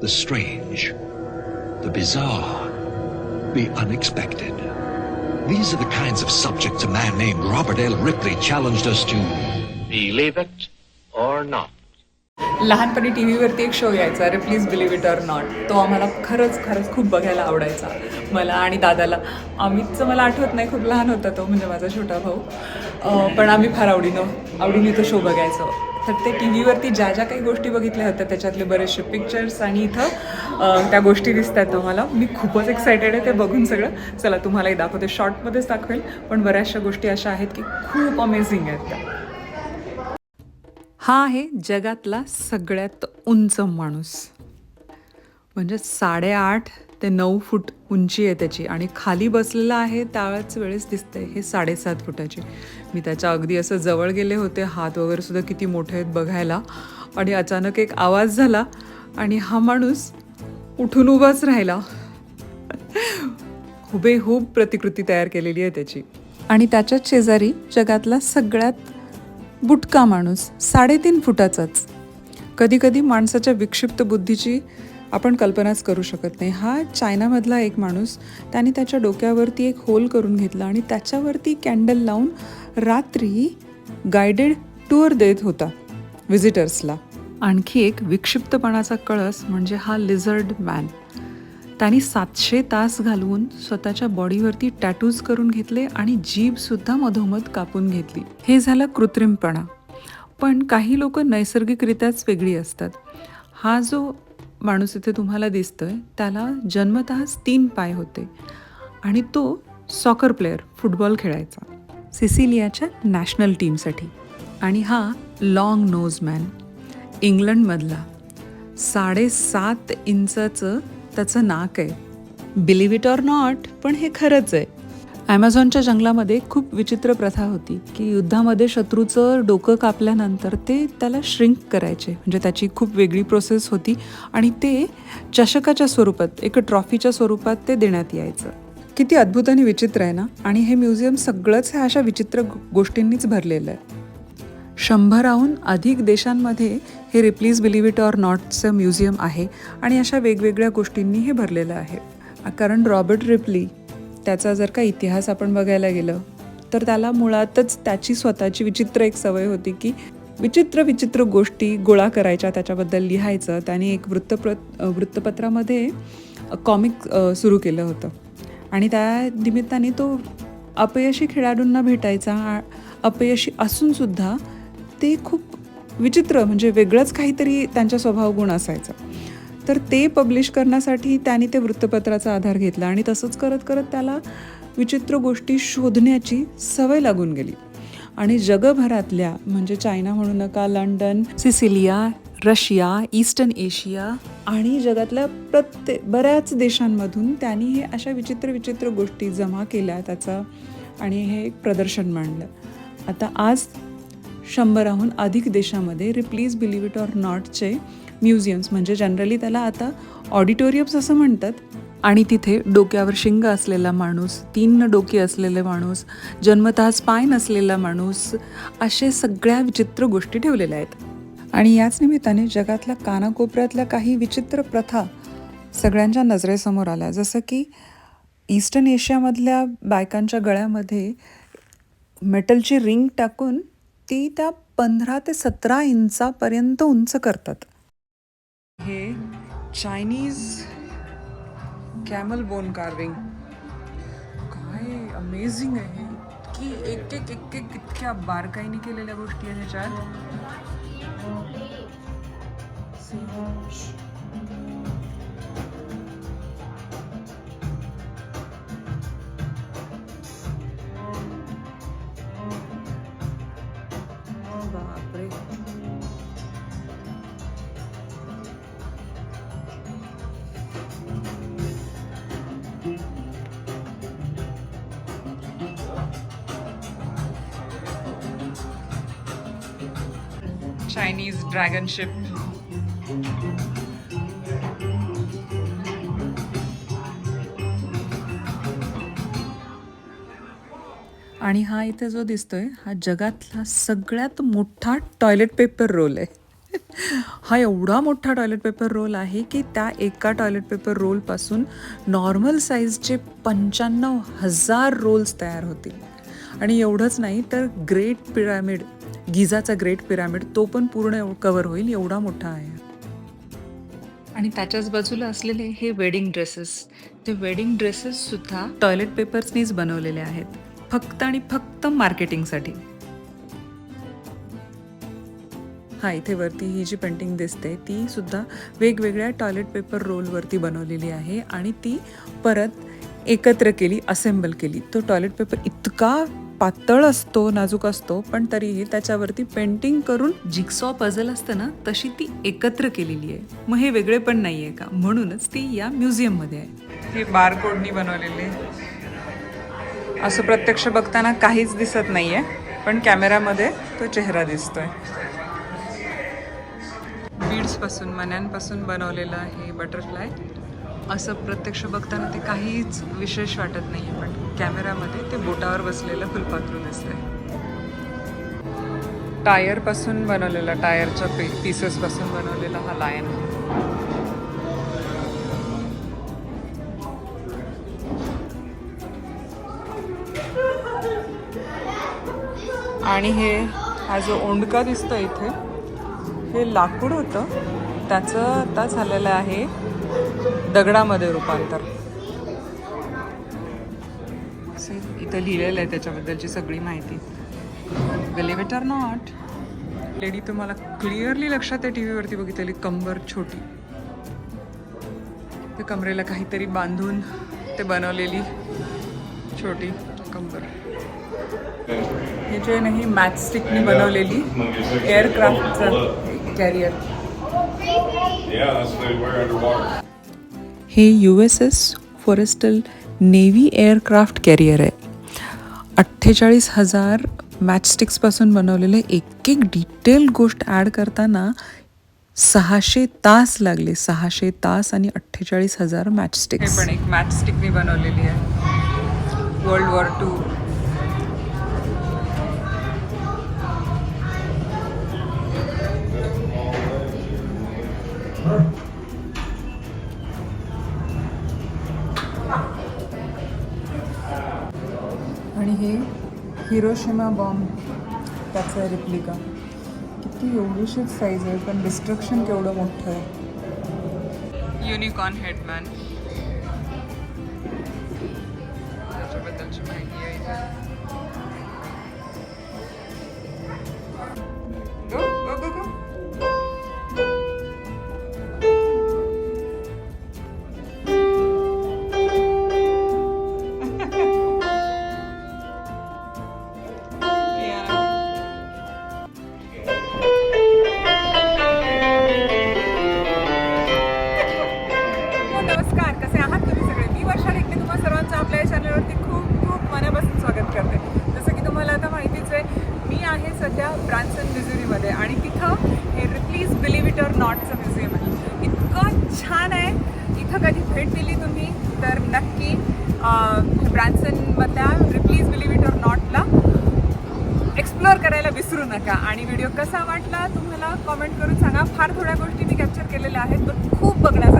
the strange, the bizarre, the unexpected. These are the kinds of subjects a man named Robert L. Ripley challenged us to Believe it or not. लहानपणी टी व्हीवरती एक show यायचा Ripley's believe it or not तो आम्हाला खरंच खरंच खूप बघायला आवडायचा मला आणि दादाला अमितचं मला आठवत नाही खूप लहान होता तो म्हणजे माझा छोटा भाऊ पण आम्ही फार आवडीनं आवडीने तो शो बघायचो तर ते टी व्हीवरती ज्या ज्या काही गोष्टी बघितल्या होत्या त्याच्यातले बरेचसे पिक्चर्स आणि इथं त्या गोष्टी दिसतात तुम्हाला. मी खूपच एक्सायटेड आहे ते बघून सगळं. चला तुम्हालाही दाखवते. शॉर्टमध्येच दाखवेल पण बऱ्याचशा गोष्टी अशा आहेत की खूप अमेझिंग आहेत त्या. हा आहे जगातला सगळ्यात उंच माणूस. म्हणजे साडेआठ ते नऊ फूट उंची आहे त्याची आणि खाली बसलेला आहे त्याच वेळेस दिसतंय हे साडेसात फुटाची. मी त्याच्या अगदी असं जवळ गेले होते हात वगैरे सुद्धा किती मोठे आहेत बघायला. आणि अचानक एक आवाज झाला आणि हा माणूस उठून उभाच राहिला. हुबेहूब प्रतिकृती तयार केलेली आहे त्याची. आणि त्याच्याच शेजारी जगातला सगळ्यात बुटका माणूस साडेतीन फुटाचाच. कधीकधी माणसाच्या विक्षिप्त बुद्धीची आपण कल्पनाच करू शकत नाही. हा चायनामधला एक माणूस त्याने त्याच्या डोक्यावरती एक होल करून घेतला आणि त्याच्यावरती कॅन्डल लावून रात्री गायडेड टूर देत होता व्हिजिटर्सला आणखी एक विक्षिप्तपणाचा कळस म्हणजे हा लिझर्ड मॅन त्यांनी सातशे तास घालवून स्वतःच्या बॉडीवरती टॅटूज करून घेतले आणि जीभसुद्धा मधोमध कापून घेतली. हे झालं कृत्रिमपणा. पण काही लोक नैसर्गिकरित्याच वेगळी असतात. हा जो माणूस इथे तुम्हाला दिसतोय. त्याला जन्मतःच तीन पाय होते. आणि तो सॉकर प्लेअर फुटबॉल खेळायचा. सिसिलियाच्या नॅशनल टीमसाठी आणि हा लाँग नोज मॅन इंग्लंडमधला. साडेसात इंचाचं त्याचं नाक आहे. बिलीव इट ऑर नॉट पण हे खरंच आहे. ॲमेझॉनच्या जंगलामध्ये खूप विचित्र प्रथा होती की युद्धामध्ये शत्रूचं डोकं कापल्यानंतर ते त्याला श्रिंक करायचे. म्हणजे त्याची खूप वेगळी प्रोसेस होती आणि ते चषकाच्या स्वरूपात एक ट्रॉफीच्या स्वरूपात ते देण्यात यायचं. किती अद्भुत आणि विचित्र आहे ना? आणि हे म्युझियम सगळंच ह्या अशा विचित्र गोष्टींनीच भरलेलं आहे. शंभराहून अधिक देशांमध्ये हे रिप्लीज बिलीव्ह इट ऑर नॉटचं म्युझियम आहे आणि अशा वेगवेगळ्या गोष्टींनी हे भरलेलं आहे. कारण रॉबर्ट रिप्ली त्याचा जर का इतिहास आपण बघायला गेलं तर त्याला मुळातच त्याची स्वतःची विचित्र एक सवय होती की विचित्र विचित्र गोष्टी गोळा करायच्या त्याच्याबद्दल लिहायचं. त्याने एक वृत्तप्र वृत्तपत्रामध्ये कॉमिक सुरू केलं होतं. आणि त्या निमित्ताने तो अपयशी खेळाडूंना भेटायचा अपयशी असूनसुद्धा ते खूप विचित्र म्हणजे वेगळंच काहीतरी त्यांच्या स्वभाव गुण असायचा. तर ते पब्लिश करण्यासाठी त्यांनी ते वृत्तपत्राचा आधार घेतला आणि तसंच करत करत त्याला विचित्र गोष्टी शोधण्याची सवय लागून गेली. आणि जगभरातल्या म्हणजे चायना म्हणू नका London Sicilia Russia eastern Asia आणि जगातल्या प्रत्येक बऱ्याच देशांमधून त्यांनी हे अशा विचित्र विचित्र गोष्टी जमा केल्या त्याचा आणि हे एक प्रदर्शन मांडलं. आता आज शंभराहून अधिक देशामध्ये रिप्लीज बिलीव्ह इट ऑर नॉटचे म्युझियम्स. म्हणजे जनरली त्याला आता ऑडिटोरियम्स असं म्हणतात. आणि तिथे डोक्यावर शिंग असलेला माणूस तीन डोके असलेले माणूस जन्मतः पाय नसलेला माणूस असे सगळ्या विचित्र गोष्टी ठेवलेल्या आहेत. आणि याच निमित्ताने जगातल्या कानाकोपऱ्यातल्या काही विचित्र प्रथा सगळ्यांच्या नजरेसमोर आल्या. जसं की ईस्टर्न एशियामधल्या बायकांच्या गळ्यामध्ये मेटलची रिंग टाकून ती त्या पंधरा ते सतरा इंचापर्यंत उंच करतात. हे चाइनीज़ कैमल बोन कार्विंग काय अमेझिंग आहे की एक एक एक एक इतक्या बारकाईने केलेल्या गोष्टी आहेत ह्याच्यात Chinese dragon ship. आणि हा इथे जो दिसतोय हा जगातला सगळ्यात मोठा टॉयलेट पेपर रोल आहे हा एवढा मोठा टॉयलेट पेपर रोल आहे की त्या एका टॉयलेट पेपर रोलपासून नॉर्मल साईजचे पंच्याण्णव हजार रोल्स तयार होतील आणि एवढंच नाही तर ग्रेट पिरामिड गिझाचा ग्रेट पिरामिड तो पण पूर्ण कवर होईल एवढा मोठा आहे. आणि त्याच्याच बाजूला असलेले हे वेडिंग ड्रेसेस ते वेडिंग ड्रेसेस सुद्धा टॉयलेट पेपर्सनीच बनवलेले आहेत. फक्त आणि फक्त मार्केटिंगसाठी हा इथे वरती ही जी पेंटिंग दिसते ती सुद्धा वेगवेगळ्या टॉयलेट पेपर रोलवरती बनवलेली आहे आणि ती परत एकत्र केली असेंबल केली. तो टॉयलेट पेपर इतका पातळ असतो नाजूक असतो पण तरीही त्याच्यावरती पेंटिंग करून जिक्सॉ पझल असतं ना तशी ती एकत्र केलेली आहे. मग हे वेगळे पण नाही आहे का? म्हणूनच ती या म्युझियममध्ये आहे. हे बारकोडनी बनवलेले असं प्रत्यक्ष बघताना काहीच दिसत नाहीये पण कॅमेरामध्ये तो चेहरा दिसतोय. बीड्सपासून मण्यांपासून बनवलेलं हे बटरफ्लाय असं प्रत्यक्ष बघताना ते काहीच विशेष वाटत नाही आहे पण कॅमेरामध्ये ते बोटावर बसलेलं फुलपाखरू दिसतंय. टायरपासून बनवलेला टायरच्या पी पीसेसपासून बनवलेला हा लायन आणि हे हा जो ओंडका दिसतो इथे हे लाकूड होतं. त्याचं आता झालेलं आहे दगडामध्ये रूपांतर. असे इथं लिहिलेलं आहे त्याच्याबद्दलची सगळी माहिती. आर नॉट लेडी तुम्हाला क्लिअरली लक्षात आहे टी व्हीवरती बघितलेली कंबर छोटी. ते कमरेला काहीतरी बांधून ते बनवलेली छोटी कंबर. हे जे नाही मॅचस्टिकनी बनवलेली एअरक्राफ्टचं कॅरियर हे U S S Forrestal navy aircraft carrier आहे. अठ्ठेचाळीस हजार मॅचस्टिक्सपासून बनवलेले एक एक डिटेल गोष्ट ॲड करताना सहाशे तास लागले. सहाशे तास आणि अठ्ठेचाळीस हजार मॅचस्टिक्स पण एक मॅचस्टिकनी बनवलेली आहे. World war two Hiroshima bomb त्याचं रिप्लिका किती एवढीशीच साईज आहे पण डिस्ट्रक्शन केवढं मोठं आहे. युनिकॉर्न हेडमॅन आर्टचं म्युझियम आहे. इतकं छान आहे. इथं कधी भेट दिली तुम्ही तर नक्की ब्रान्सनमधल्या रिप्लीज बिलीव इट ऑर नॉटला एक्सप्लोअर करायला विसरू नका. आणि व्हिडिओ कसा वाटला तुम्हाला कॉमेंट करून सांगा. फार थोड्या गोष्टी मी कॅप्चर केलेल्या आहेत पण खूप बघण्यासारखं